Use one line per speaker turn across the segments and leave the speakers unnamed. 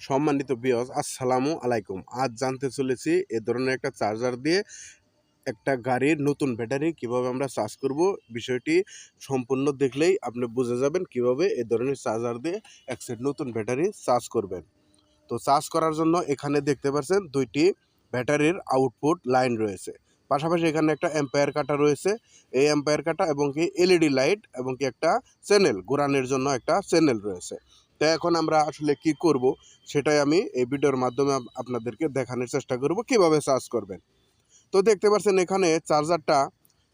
সম্মানিত বিয়স আসসালামু আলাইকুম। আজ জানতে চলেছি এ ধরনের একটা চার্জার দিয়ে একটা গাড়ির নতুন ব্যাটারি কীভাবে আমরা চার্জ করব। বিষয়টি সম্পূর্ণ দেখলেই আপনি বুঝে যাবেন কীভাবে এ ধরনের চার্জার দিয়ে এক সেট নতুন ব্যাটারি চার্জ করবেন। তো চার্জ করার জন্য এখানে দেখতে পাচ্ছেন দুইটি ব্যাটারির আউটপুট লাইন রয়েছে। পাশাপাশি এখানে একটা এম্পায়ার কাটা রয়েছে। এই এম্পায়ার কাটা এবং কি এলইডি লাইট এবং কি একটা চ্যানেল ঘোরানোর জন্য একটা চ্যানেল রয়েছে। তো এখন আমরা আসলে কি করব সেটাই আমি এই ভিডিওর মাধ্যমে আপনাদেরকে দেখানোর চেষ্টা করব, কীভাবে চার্জ করবেন। তো দেখতে পাচ্ছেন এখানে চার্জারটা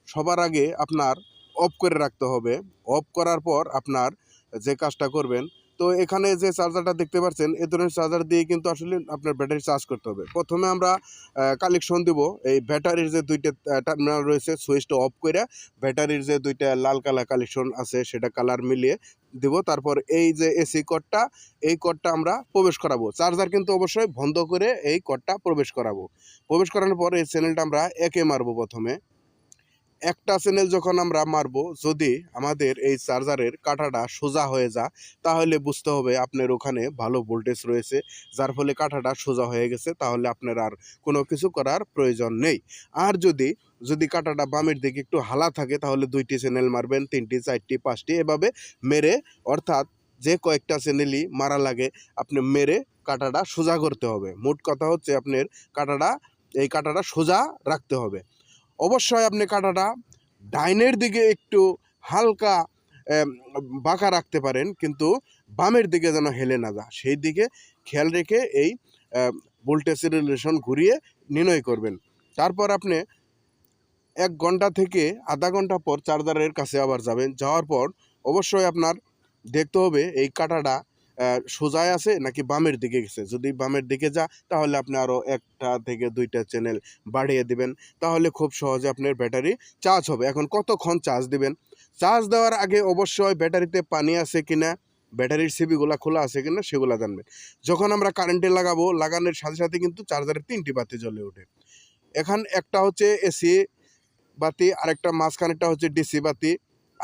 সবার আগে আপনার অফ করে রাখতে হবে। অফ করার পর আপনার যে কাজটা করবেন তো এখানে যে চার্জারটা দেখতে পাচ্ছেন, এ ধরনের চার্জার দিয়ে কিন্তু আসলে আপনার ব্যাটারি চার্জ করতে হবে। প্রথমে আমরা কালেকশন দিব। এই ব্যাটারির যে দুইটা টার্মিনাল রয়েছে সুইচটা অফ করে ব্যাটারির যে দুইটা লাল কালার কালেকশন আছে, সেটা কালার মিলিয়ে দিব। তারপর এই যে এসি কডটা এই কডটা আমরা প্রবেশ করাবো। চার্জার কিন্তু অবশ্যই বন্ধ করে এই কডটা প্রবেশ করাবো। প্রবেশ করানোর পর এই চ্যানেলটা আমরা একে মারবো প্রথমে। একটা চ্যানেল যখন আমরা মারবো, যদি আমাদের এই চার্জারের কাঁটাটা সোজা হয়ে যা তাহলে বুঝতে হবে আপনার ওখানে ভালো ভোল্টেজ রয়েছে। যার ফলে কাঁটাটা সোজা হয়ে গেছে, তাহলে আপনার আর কোনো কিছু করার প্রয়োজন নেই। আর যদি যদি কাঁটাটা বামের দিকে একটু হালা থাকে, তাহলে দুইটি চ্যানেল মারবেন, তিনটি, চারটি, পাঁচটি, এভাবে মেরে, অর্থাৎ যে কয়েকটা চ্যানেলই মারা লাগে, আপনি মেরে কাঁটাটা সোজা করতে হবে। মোট কথা হচ্ছে আপনার কাঁটাটা, এই কাঁটাটা সোজা রাখতে হবে। অবশ্যই আপনি কাঁটাটা ডাইনের দিকে একটু হালকা বাঁকা রাখতে পারেন, কিন্তু বামের দিকে যেন হেলে না যায়। সেই দিকে খেয়াল রেখে এই ভোল্টেজের রিলেশন ঘুরিয়ে নির্ণয় করবেন। তারপর আপনি এক ঘণ্টা থেকে আধা ঘণ্টা পর চার্জারের কাছে আবার যাবেন। যাওয়ার পর অবশ্যই আপনার দেখতে হবে এই কাঁটাটা সোজায় আছে নাকি বামের দিকে গেছে? যদি বামের দিকে যা, তাহলে আপনি আরও একটা থেকে দুইটা চ্যানেল বাড়িয়ে দিবেন। তাহলে খুব সহজে আপনার ব্যাটারি চার্জ হবে। এখন কতক্ষণ চার্জ দিবেন? চার্জ দেওয়ার আগে অবশ্যই ব্যাটারিতে পানি আছে কিনা, ব্যাটারির সিবিগুলো খোলা আছে কিনা, সেগুলো জানবেন। যখন আমরা কারেন্টে লাগাবো, লাগানোর সাথে সাথে কিন্তু চার্জারের তিনটি বাতি জ্বলে ওঠে। এখান একটা হচ্ছে এসি বাতি, আরেকটা মাঝখানেরটা হচ্ছে ডিসি বাতি।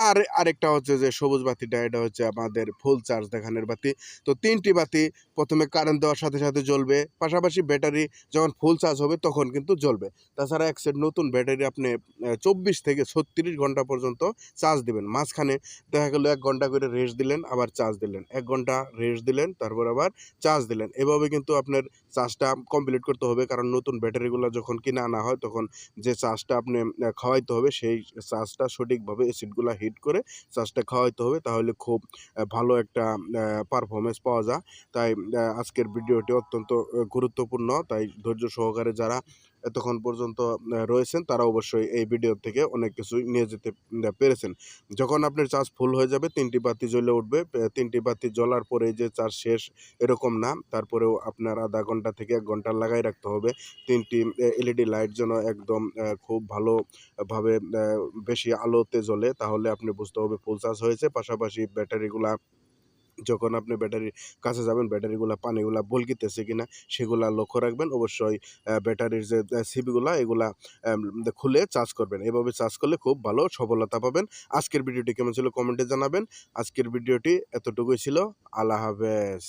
আর আরেকটা হচ্ছে যে সবুজ বাতিটা, এটা হচ্ছে আমাদের ফুল চার্জ দেখানোর বাতি। তো তিনটি বাতি প্রথমে কারেন্ট দেওয়ার সাথে সাথে জ্বলবে, পাশাপাশি ব্যাটারি যখন ফুল চার্জ হবে তখন কিন্তু জ্বলবে। তাছাড়া এক সেট নতুন ব্যাটারি আপনি চব্বিশ থেকে ছত্রিশ ঘণ্টা পর্যন্ত চার্জ দিবেন। মাঝখানে দেখা গেলো এক ঘণ্টা করে রেস্ট দিলেন, আবার চার্জ দিলেন। এক ঘণ্টা রেস্ট দিলেন, তারপর আবার চার্জ দিলেন। এভাবে কিন্তু আপনার চার্জটা কমপ্লিট করতে হবে, কারণ নতুন ব্যাটারিগুলো যখন কিনে আনা হয় তখন যে চার্জটা আপনি খাওয়াইতে হবে সেই চার্জটা সঠিকভাবে অ্যাসিডগুলো হিট করে চাষটা খাওয়াইতে হবে, তাহলে খুব ভালো একটা পারফরমেন্স পাওয়া যায়। তাই আজকের ভিডিওটি অত্যন্ত গুরুত্বপূর্ণ। তাই ধৈর্য সহকারে যারা এতক্ষণ পর্যন্ত রয়েছেন, তারা অবশ্যই এই ভিডিও থেকে অনেক কিছু নিয়ে যেতে পেরেছেন। যখন আপনার চার্জ ফুল হয়ে যাবে, তিনটি বাতি জ্বলে উঠবে তিনটি বাতি জ্বলার পরে যে চার্জ শেষ এরকম না, তারপরেও আপনার আধা ঘণ্টা থেকে এক ঘণ্টা লাগাই রাখতে হবে। তিনটি এলইডি লাইট যেন একদম খুব ভালোভাবে বেশি আলোতে জ্বলে, তাহলে আপনি বুঝতে হবে ফুল চার্জ হয়েছে, পাশাপাশি ব্যাটারিগুলা যখন আপনি ব্যাটারির কাছে যাবেন, ব্যাটারিগুলো, পানিগুলা বলকিতেছে কিনা, সেগুলা লক্ষ্য রাখবেন। অবশ্যই ব্যাটারির যে সিবিগুলা এগুলা খুলে চার্জ করবেন। এভাবে চার্জ করলে খুব ভালো সফলতা পাবেন। আজকের ভিডিওটি কেমন ছিল কমেন্টে জানাবেন। আজকের ভিডিওটি এতটুকুই ছিল। আল্লাহ হাফেজ।